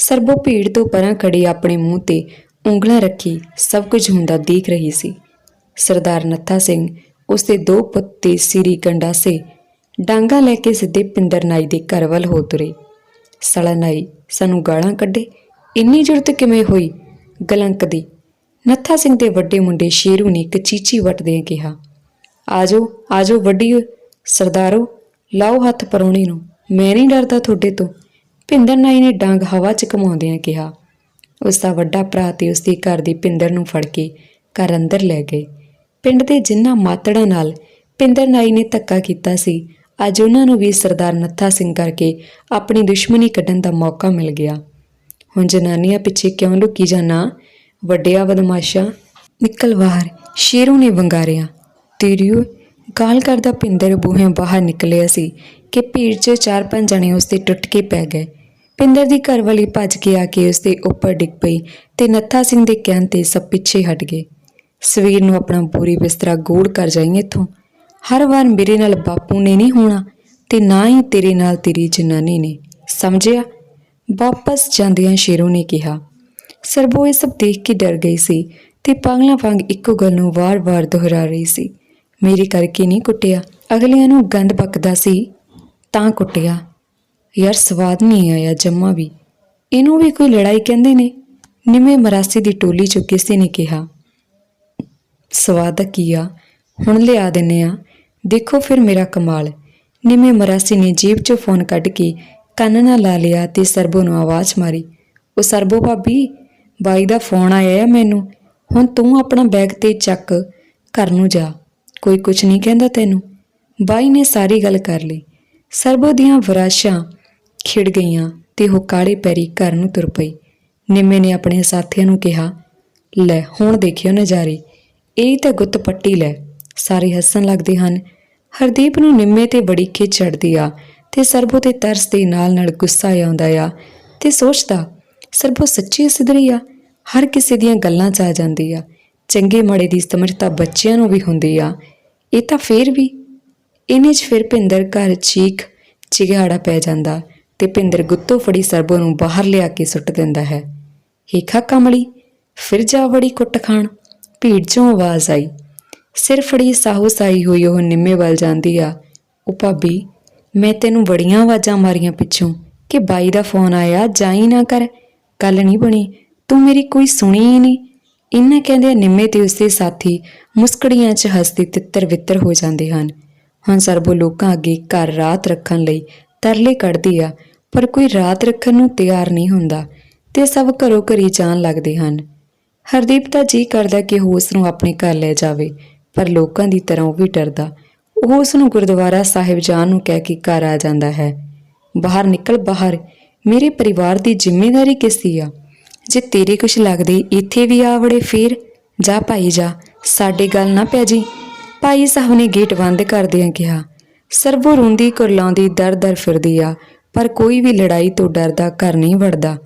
ਸਰਬੋ ਭੀੜ ਤੋਂ ਪਰਾਂ ਖੜੀ ਆਪਣੇ ਮੂੰਹ ਤੇ ਉਂਗਲਾਂ ਰੱਖੀ ਸਭ ਕੁਝ ਹੁੰਦਾ ਦੇਖ ਰਹੀ ਸੀ। ਸਰਦਾਰ ਨੱਥਾ ਸਿੰਘ ਉਸ ਦੇ ਦੋ ਪੁੱਤ ਤੇ ਸਿਰੀ ਗੰਡਾਸੇ ਡਾਂਗਾ ਲੈ ਕੇ ਸਿੱਧੇ ਪਿੰਦਰ ਨਾਈ ਦੇ ਘਰ ਵੱਲ ਹੋ ਤੁਰੇ। ਸਲਾ ਨਾਈ, ਸਾਨੂੰ ਗਾਲਾਂ ਕੱਢੇ? ਇੰਨੀ ਜ਼ਰੂਰਤ ਕਿਵੇਂ ਹੋਈ? ਗਲੰਕ ਦੀ। ਨੱਥਾ ਸਿੰਘ ਦੇ ਵੱਡੇ ਮੁੰਡੇ ਸ਼ੇਰੂ ਨੇ ਇੱਕ ਚੀਚੀ ਵੱਟਦੇ ਕਿਹਾ, ਆਜੋ ਆਜੋ ਵੱਡੀ ਸਰਦਾਰੋ, ਲਾਓ ਹੱਥ ਪਰੋਣੇ ਨੂੰ। ਮੈਂ ਨਹੀਂ ਡਰਦਾ ਤੁਹਾਡੇ ਤੋਂ। ਭਿੰਦਰ ਨਾਈ ਨੇ ਡਾਂਗ ਹਵਾ 'ਚ ਘਮਾਉਂਦਿਆਂ ਕਿਹਾ। ਉਸ ਦਾ ਵੱਡਾ ਭਰਾ ਤੇ ਉਸ ਦੇ ਘਰ ਦੀ ਭਿੰਦਰ ਨੂੰ ਫੜ ਕੇ ਘਰ ਅੰਦਰ ਲੈ ਗਏ। ਪਿੰਡ ਦੇ ਜਿਨ੍ਹਾਂ ਮਾਤੜਾਂ ਨਾਲ ਭਿੰਦਰ ਨਾਈ ਨੇ ਧੱਕਾ ਕੀਤਾ ਸੀ, ਅੱਜ ਉਹਨਾਂ ਨੂੰ ਵੀ ਸਰਦਾਰ ਨੱਥਾ ਸਿੰਘ ਕਰਕੇ ਆਪਣੀ ਦੁਸ਼ਮਣੀ ਕੱਢਣ ਦਾ ਮੌਕਾ ਮਿਲ ਗਿਆ। ਹੁਣ ਜਨਾਨੀਆਂ ਪਿੱਛੇ ਕਿਉਂ ਲੁਕੀ ਜਾਣਾ? ਵੱਡਿਆ ਬਦਮਾਸ਼ਾ ਨਿਕਲ ਬਾਹਰ ਸ਼ੇਰੂ ਨੇ ਵੰਗਾਰਿਆ। ਤੇਰੀਓ ਗਾਲ ਕਰਦਾ ਪਿੰਦਰ ਬੂਹੇ ਬਾਹਰ ਨਿਕਲਿਆ ਸੀ ਕਿ ਭੀੜ 'ਚ ਚਾਰ ਪੰਜ ਜਣੇ ਉਸ ਤੇ ਟੁੱਟ ਕੇ ਪੈ ਗਏ। ਪਿੰਦਰ ਦੀ ਘਰਵਾਲੀ ਭੱਜ ਕੇ ਆ ਕੇ ਉਸ ਦੇ ਉੱਪਰ ਡਿੱਗ ਪਈ ਤੇ ਨੱਥਾ ਸਿੰਘ ਦੇ ਕਹਿਣ ਤੇ ਸਭ ਪਿੱਛੇ ਹਟ ਗਏ। ਸਵੇਰ ਨੂੰ ਆਪਣਾ ਪੂਰੀ ਬਿਸਤਰਾ ਗੋੜ ਕਰ ਜਾਈਂ ਇੱਥੋਂ। ਹਰ ਵਾਰ ਮੇਰੇ ਨਾਲ ਬਾਪੂ ਨੇ ਨਹੀਂ ਹੋਣਾ ਤੇ ਨਾ ਹੀ ਤੇਰੇ ਨਾਲ ਤੇਰੀ ਜਨਾਨੀ ਨੇ। ਸਮਝਿਆ? ਵਾਪਸ ਜਾਂਦਿਆਂ ਸ਼ੇਰੂ ਨੇ ਕਿਹਾ। ਸਰਬੋ ਇਹ ਸਭ ਦੇਖ ਕੇ ਡਰ ਗਈ ਸੀ ਤੇ ਪਾਗਲਾਂ ਵਾਂਗ ਇੱਕੋ ਗੱਲ ਨੂੰ ਵਾਰ-ਵਾਰ ਦੁਹਰਾ ਰਹੀ ਸੀ। ਮੇਰੇ ਕਰਕੇ ਨਹੀਂ ਕੁੱਟਿਆ। ਅਗਲਿਆਂ ਨੂੰ ਗੰਦ ਪੱਕਦਾ ਸੀ ਤਾਂ ਕੁੱਟਿਆ। ਯਾਰ ਸਵਾਦ ਨਹੀਂ ਆਇਆ ਜੰਮਾ ਵੀ। ਇਹਨੂੰ ਵੀ ਕੋਈ ਲੜਾਈ ਕਹਿੰਦੇ ਨੇ? ਨਿਮੇ ਮਰਾਸੀ ਦੀ ਟੋਲੀ ਚੋਂ ਕਿਸੇ ਨੇ ਕਿਹਾ, ਸਵਾਦ ਦਾ ਕੀ ਆ? ਹੁਣ ਲਿਆ ਦਿੰਨੇ ਆ। ਦੇਖੋ ਫਿਰ ਮੇਰਾ ਕਮਾਲ। ਨਿਮੇ ਮਰਾਸੀ ਨੇ ਜੇਬ 'ਚੋਂ ਫੋਨ ਕੱਢ ਕੇ ਕੰਨ ਨਾਲ ਲਾ ਲਿਆ ਤੇ ਸਰਬੋ ਨੂੰ ਆਵਾਜ਼ ਮਾਰੀ, ਉਹ ਸਰਬੋ ਭਾਬੀ, ਬਾਈ ਦਾ ਫੋਨ ਆਇਆ ਆ ਮੈਨੂੰ। ਹੁਣ ਤੂੰ ਆਪਣਾ ਬੈਗ ਤੇ ਚੱਕ, ਘਰ ਨੂੰ ਜਾ। ਕੋਈ ਕੁਝ ਨਹੀਂ ਕਹਿੰਦਾ ਤੈਨੂੰ। ਬਾਈ ਨੇ ਸਾਰੀ ਗੱਲ ਕਰ ਲਈ। ਸਰਬੋ ਦੀਆਂ ਵਿਰਾਸ਼ਾਂ ਖਿੜ ਗਈਆਂ ਤੇ ਉਹ ਕਾਲੇ ਪੈਰੀ ਘਰ ਨੂੰ ਤੁਰ ਪਈ। ਨਿੰਮੇ ਨੇ ਆਪਣੇ ਸਾਥੀਆਂ ਨੂੰ ਕਿਹਾ, ਲੈ, ਹੁਣ ਦੇਖਿਓ ਨਜ਼ਾਰੇ। ਇਹ ਤਾਂ ਗੁੱਤ ਪੱਟੀ ਲੈ। ਸਾਰੇ ਹੱਸਣ ਲੱਗਦੇ ਹਨ। ਹਰਦੀਪ ਨੂੰ ਨਿੰਮੇ ਤੇ ਬੜੀ ਖਿੱਚ ਚੜਦੀ ਆ ਤੇ ਸਰਬੋ ਤੇ ਤਰਸ ਦੇ ਨਾਲ ਨਾਲ ਗੁੱਸਾ ਆਉਂਦਾ ਆ ਤੇ ਸੋਚਦਾ, ਸਰਬੋ ਸੱਚੀ ਸਿਧਰੀ ਆ। ਹਰ ਕਿਸੇ ਦੀਆਂ ਗੱਲਾਂ 'ਚ ਆ ਜਾਂਦੀ ਆ। ਚੰਗੇ ਮਾੜੇ ਦੀ ਸਮਝ ਤਾਂ ਬੱਚਿਆਂ ਨੂੰ ਵੀ ਹੁੰਦੀ ਆ। ਇਹ ਤਾਂ ਫੇਰ ਵੀ। ਇਹਨੇ 'ਚ ਫਿਰ ਭਿੰਦਰ ਘਰ ਚੀਖ ਚਿਹਾੜਾ ਪੈ ਜਾਂਦਾ। ਤੇ ਭਿੰਦਰ ਗੁੱਤੋਂ ਫੜੀ ਸਰਬੋ ਨੂੰ ਬਾਹਰ ਲਿਆ ਕੇ ਸੁੱਟ ਦਿੰਦਾ ਹੈ। ਹੀਖਾ ਕਮਲੀ ਫਿਰ ਜਾ ਵੜੀ ਕੁੱਟ ਖਾਣ। ਭੀੜ 'ਚੋਂ ਆਵਾਜ਼ ਆਈ। ਸਿਰ ਫੜੀ ਸਾਹੂ ਸਾਈ ਹੋਈ ਉਹ ਨਿੰਮੇ ਵੱਲ ਜਾਂਦੀ ਆ। ਉਹ ਭਾਬੀ, ਮੈਂ ਤੈਨੂੰ ਬੜੀਆਂ ਆਵਾਜ਼ਾਂ ਮਾਰੀਆਂ ਪਿੱਛੋਂ ਕਿ ਬਾਈ ਦਾ ਫੋਨ ਆਇਆ ਜਾਈ ਨਾ ਕਰ। ਗੱਲ ਨਹੀਂ ਬਣੀ, ਤੂੰ ਮੇਰੀ ਕੋਈ ਸੁਣੀ ਹੀ ਨਹੀਂ। ਇਹਨਾਂ ਕਹਿੰਦੇ ਨਿੰਮੇ ਤੇ ਉਸਦੇ ਸਾਥੀ ਮੁਸਕੜੀਆਂ 'ਚ ਹੱਸਦੇ ਤਿੱਤਰ ਵਿੱਤਰ ਹੋ ਜਾਂਦੇ ਹਨ। ਹੁਣ ਸਰਬੋ ਲੋਕਾਂ ਅੱਗੇ ਘਰ ਰਾਤ ਰੱਖਣ ਲਈ ਤਰਲੇ ਕੱਢਦੀ ਆ। ਪਰ ਕੋਈ ਰਾਤ ਰੱਖਣ ਨੂੰ ਤਿਆਰ ਨਹੀਂ ਹੁੰਦਾ ਤੇ ਸਭ ਘਰੋਂ ਘਰੀ ਜਾਣ ਲੱਗਦੇ ਹਨ। ਹਰਦੀਪ ਦਾ ਜੀ ਕਰਦਾ ਕਿ ਉਹ ਉਸ ਨੂੰ ਆਪਣੇ ਘਰ ਲੈ ਜਾਵੇ, ਪਰ ਲੋਕਾਂ ਦੀ ਤਰ੍ਹਾਂ ਉਹ ਵੀ ਡਰਦਾ। ਉਹ ਉਸ ਨੂੰ ਗੁਰਦੁਆਰਾ ਸਾਹਿਬ ਜਾਣ ਨੂੰ ਕਹਿ ਕੇ ਘਰ ਆ ਜਾਂਦਾ ਹੈ। ਬਾਹਰ ਨਿਕਲ ਬਾਹਰ, ਮੇਰੇ ਪਰਿਵਾਰ ਦੀ ਜ਼ਿੰਮੇਵਾਰੀ ਕਿਸਦੀ ਆ? ਜੇ ਤੇਰੇ ਕੁਛ ਲੱਗਦੇ ਇੱਥੇ ਵੀ ਆ ਵੜੇ ਫੇਰ, ਜਾ ਭਾਈ ਜਾ, ਸਾਡੇ ਗੱਲ ਨਾ ਪੈ ਜੀ। ਭਾਈ ਸਾਹਿਬ ਨੇ ਗੇਟ ਬੰਦ ਕਰਦਿਆਂ ਕਿਹਾ। ਸਰਬੋ ਰੋਂਦੀ ਕੁਰਲਾਉਂਦੀ ਦਰ-ਦਰ ਫਿਰਦੀ ਆ। ਪਰ ਕੋਈ ਵੀ ਲੜਾਈ ਤੋਂ ਡਰਦਾ ਘਰ ਨਹੀਂ ਵੜਦਾ।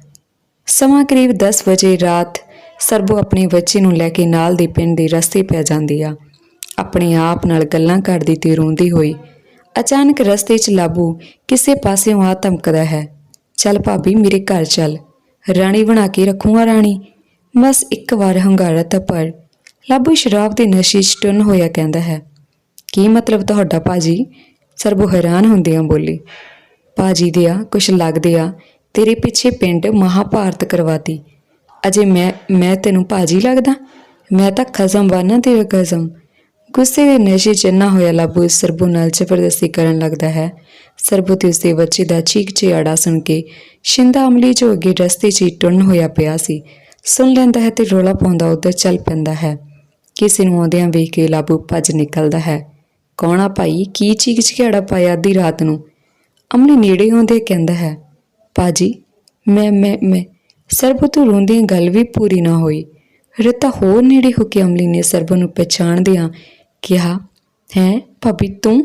ਸਮਾਂ ਕਰੀਬ 10 ਵਜੇ ਰਾਤ ਸਰਬੋ ਆਪਣੇ ਬੱਚੇ ਨੂੰ ਲੈ ਕੇ ਨਾਲ ਦੇ ਪਿੰਡ ਦੇ ਰਸਤੇ ਪੈ ਜਾਂਦੀ ਆ। ਆਪਣੇ ਆਪ ਨਾਲ ਗੱਲਾਂ ਕਰਦੀ ਤੇ ਰੋਂਦੀ ਹੋਈ। ਅਚਾਨਕ ਰਸਤੇ 'ਚ ਲਾਬੂ ਕਿਸੇ ਪਾਸਿਓਂ ਆ ਧਮਕਦਾ ਹੈ, ਚੱਲ ਭਾਬੀ, ਮੇਰੇ ਘਰ ਚੱਲ। ਰਾਣੀ ਬਣਾ ਕੇ ਰੱਖੂਗਾ ਰਾਣੀ। ਬਸ ਇੱਕ ਵਾਰ ਹੰਗਾਰਾ ਤਾਂ ਪਰ ਲਾਬੂ ਸ਼ਰਾਬ ਦੇ ਨਸ਼ੇ 'ਚ ਟੁੰਨ ਹੋਇਆ ਕਹਿੰਦਾ ਹੈ, ਕੀ ਮਤਲਬ ਤੁਹਾਡਾ ਭਾਜੀ? ਸਰਬੋ ਹੈਰਾਨ ਹੁੰਦਿਆਂ ਬੋਲੀ ਭਾਜੀ ਦੇ ਆ, ਕੁਛ ਲੱਗਦੇ ਆ। ਤੇਰੇ ਪਿੱਛੇ ਪਿੰਡ ਮਹਾਭਾਰਤ ਕਰਵਾਤੀ। ਅਜੇ ਮੈਂ ਮੈਂ ਤੈਨੂੰ ਭਾਜੀ ਲੱਗਦਾ? ਮੈਂ ਤਾਂ ਖਜ਼ਮ ਵਾਨਾ ਤੇਰਾ ਖਜ਼ਮ ਗੁੱਸੇ ਦੇ ਨਸ਼ੇ ਚ ਨਾ ਹੋਇਆ ਲਾਬੂ, ਸਰਬੂ ਨਾਲ ਜ਼ਬਰਦਸਤੀ ਕਰਨ ਲੱਗਦਾ ਹੈ। ਸਰਬੂ ਤੇ ਉਸਦੇ ਬੱਚੇ ਦਾ ਚੀਕ ਚਿਹਾੜਾ ਸੁਣ ਕੇ ਸ਼ਿੰਦਾ ਅਮਲੀ ਜੋ ਅੱਗੇ ਰਸਤੇ 'ਚ ਹੀ ਟੁੰਨ ਹੋਇਆ ਪਿਆ ਸੀ, ਸੁਣ ਲੈਂਦਾ ਹੈ ਤੇ ਰੋਲਾ ਪਾਉਂਦਾ ਉਧਰ ਚੱਲ ਪੈਂਦਾ ਹੈ। ਕਿਸੇ ਨੂੰ ਆਉਂਦਿਆਂ ਵੇਖ ਕੇ ਲਾਬੂ ਭੱਜ ਨਿਕਲਦਾ ਹੈ। ਕੌਣ ਆ ਭਾਈ, ਕੀ ਚੀਕ ਚਿਹਾੜਾ ਪਾਇਆ ਅੱਧੀ ਰਾਤ ਨੂੰ? ਅਮਲੀ ਨੇੜੇ ਆਉਂਦੇ ਕਹਿੰਦਾ ਹੈ ਪਾਜੀ ਮੈਂ ਮੈਂ ਮੈਂ ਸਰਬ ਤੋਂ ਰੋਂਦਿਆਂ ਗੱਲ ਵੀ ਪੂਰੀ ਨਾ ਹੋਈ। ਰਤਾ ਹੋਰ ਨੇੜੇ ਹੋ ਕੇ ਅਮਲੀ ਨੇ ਸਰਬ ਨੂੰ ਪਛਾਣਦਿਆਂ ਕਿਹਾ, ਹੈ, ਭਾਬੀ ਤੂੰ?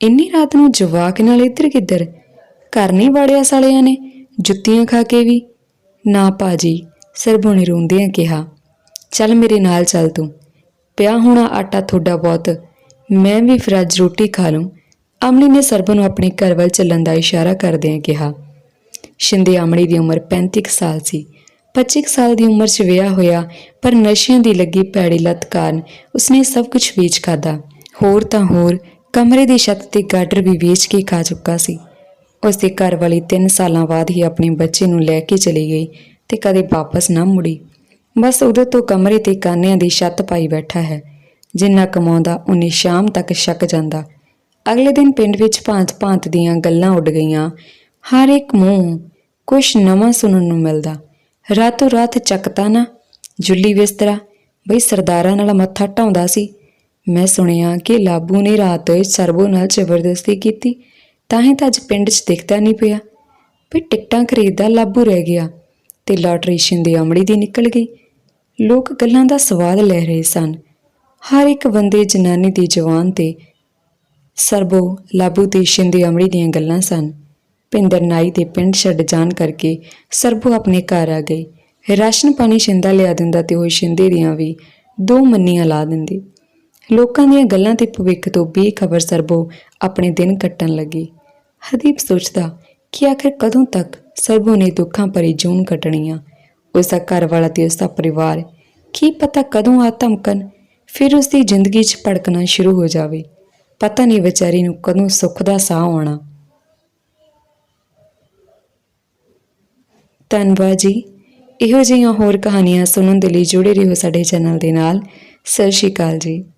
ਇੰਨੀ ਰਾਤ ਨੂੰ ਜਵਾਕ ਨਾਲ ਇੱਧਰ ਕਿੱਧਰ? ਘਰ ਨਹੀਂ ਵੜਿਆ ਸਾਲਿਆਂ ਨੇ? ਜੁੱਤੀਆਂ ਖਾ ਕੇ ਵੀ? ਨਾ ਪਾਜੀ ਸਰਬੋ ਨੇ ਰੋਂਦਿਆਂ ਕਿਹਾ, ਚੱਲ ਮੇਰੇ ਨਾਲ ਚੱਲ ਤੂੰ। ਪਿਆ ਹੋਣਾ ਆਟਾ ਥੋੜਾ ਬਹੁਤ, ਮੈਂ ਵੀ ਫਿਰ ਅੱਜ ਰੋਟੀ ਖਾ ਲੂੰ। ਅਮਲੀ ਨੇ ਸਰਬੋ ਨੂੰ ਆਪਣੇ ਘਰ ਵੱਲ ਚੱਲਣ ਦਾ ਇਸ਼ਾਰਾ ਕਰਦਿਆਂ ਕਿਹਾ, ਸ਼ਿੰਦੇ ਆਮੜੀ ਦੀ ਉਮਰ 35 ਕੁ ਸਾਲ ਸੀ। 25 ਕੁ ਸਾਲ ਦੀ ਉਮਰ 'ਚ ਵਿਆਹ ਹੋਇਆ, ਪਰ ਨਸ਼ਿਆਂ ਦੀ ਲੱਗੀ ਭੈੜੀ ਲੱਤ ਕਾਰਨ ਉਸਨੇ ਸਭ ਕੁਝ ਵੇਚ ਖਾਦਾ ਹੋਰ ਤਾਂ ਹੋਰ, ਕਮਰੇ ਦੀ ਛੱਤ ਤੇ ਗਾਡਰ ਵੀ ਵੇਚ ਕੇ ਖਾ ਚੁੱਕਾ ਸੀ। ਉਸ ਦੇ ਘਰ ਵਾਲੀ 3 ਸਾਲਾਂ ਬਾਅਦ ਹੀ ਆਪਣੇ ਬੱਚੇ ਨੂੰ ਲੈ ਕੇ ਚਲੀ ਗਈ ਤੇ ਕਦੇ ਵਾਪਸ ਨਾ ਮੁੜੀ। ਬਸ ਉਦੋਂ ਤੋਂ ਕਮਰੇ ਤੇ ਕਾਨਿਆਂ ਦੀ ਛੱਤ ਪਾਈ ਬੈਠਾ ਹੈ। ਜਿੰਨਾ ਕਮਾਉਂਦਾ, ਉਨੀ ਸ਼ਾਮ ਤੱਕ ਛੱਕ ਜਾਂਦਾ। ਅਗਲੇ ਦਿਨ ਪਿੰਡ ਵਿੱਚ ਭਾਂਤ-ਭਾਂਤ ਦੀਆਂ ਗੱਲਾਂ ਉੱਡ ਗਈਆਂ। ਹਰ ਇੱਕ ਮੂੰਹ ਕੁਛ ਨਵਾਂ ਸੁਣਨ ਨੂੰ ਮਿਲਦਾ। ਰਾਤੋਂ ਰਾਤ ਚੱਕਤਾ ਨਾ, ਜੁੱਲੀ ਬਿਸਤਰਾ, ਬਈ ਸਰਦਾਰਾਂ ਨਾਲ ਮੱਥਾ ਢਾਉਂਦਾ ਸੀ। ਮੈਂ ਸੁਣਿਆ ਕਿ ਲਾਬੂ ਨੇ ਰਾਤ ਸਰਬੋ ਨਾਲ ਜ਼ਬਰਦਸਤੀ ਕੀਤੀ, ਤਾਂ ਹੀ ਤਾਂ ਅੱਜ ਪਿੰਡ 'ਚ ਦਿਖਦਾ ਨਹੀਂ ਪਿਆ। ਵੀ ਟਿਕਟਾਂ ਖਰੀਦਦਾ ਲਾਬੂ ਰਹਿ ਗਿਆ ਤੇ ਲਾਟਰੀ ਦੀ ਅਮੜੀ ਦੀ ਨਿਕਲ ਗਈ। ਲੋਕ ਗੱਲਾਂ ਦਾ ਸਵਾਦ ਲੈ ਰਹੇ ਸਨ। ਹਰ ਇੱਕ ਬੰਦੇ ਜਨਾਨੀ ਦੀ ਜਵਾਨ ਤੇ ਸਰਬੋ ਲਾਬੂ ਤੇ ਸ਼ਿੰਦੇ ਅਮੜੀ ਦੀਆਂ ਗੱਲਾਂ ਸਨ। ਪਿੰਦਰ ਨਾਈ ਦੇ ਪਿੰਡ ਛੱਡ ਜਾਣ ਕਰਕੇ ਸਰਬੋ ਆਪਣੇ ਘਰ ਆ ਗਈ। ਰਾਸ਼ਨ ਪਾਣੀ ਸ਼ਿੰਦਾ ਲਿਆ ਦਿੰਦਾ ਤੇ ਉਹ ਸ਼ਿੰਦੇ ਦੀਆਂ ਵੀ ਦੋ ਮੰਨੀਆਂ ਲਾ ਦਿੰਦੀ। ਲੋਕਾਂ ਦੀਆਂ ਗੱਲਾਂ ਤੇ ਭਵਿੱਖ ਤੋਂ ਬੇਖਬਰ ਸਰਬੋ ਆਪਣੇ ਦਿਨ ਕੱਟਣ ਲੱਗੀ। ਹਦੀਪ ਸੋਚਦਾ, ਕਿ ਆਖਿਰ ਕਦੋਂ ਤੱਕ ਸਰਬੋ ਨੇ ਦੁੱਖਾਂ ਭਰੀ ਜੂਨ ਕੱਟਣੀਆਂ? ਉਸ ਦਾ ਘਰ ਵਾਲਾ ਤੇ ਉਸ ਦਾ ਪਰਿਵਾਰ, ਕੀ ਪਤਾ ਕਦੋਂ ਆ ਧਮਕਣ? ਫਿਰ ਉਸ ਦੀ ਜ਼ਿੰਦਗੀ 'ਚ ਭੜਕਣਾ ਸ਼ੁਰੂ ਹੋ ਜਾਵੇ। ਪਤਾ ਨਹੀਂ ਵਿਚਾਰੀ ਨੂੰ ਕਦੋਂ ਸੁੱਖ ਦਾ ਸਾਹ ਆਉਣਾ। ਧੰਨਵਾਦ ਜੀ। ਇਹੋ ਜਿਹੀਆਂ ਹੋਰ ਕਹਾਣੀਆਂ ਸੁਣਨ ਦੇ ਲਈ ਜੁੜੇ ਰਹੋ ਸਾਡੇ ਚੈਨਲ ਦੇ ਨਾਲ। ਸਤਿ ਸ਼੍ਰੀ ਅਕਾਲ ਜੀ।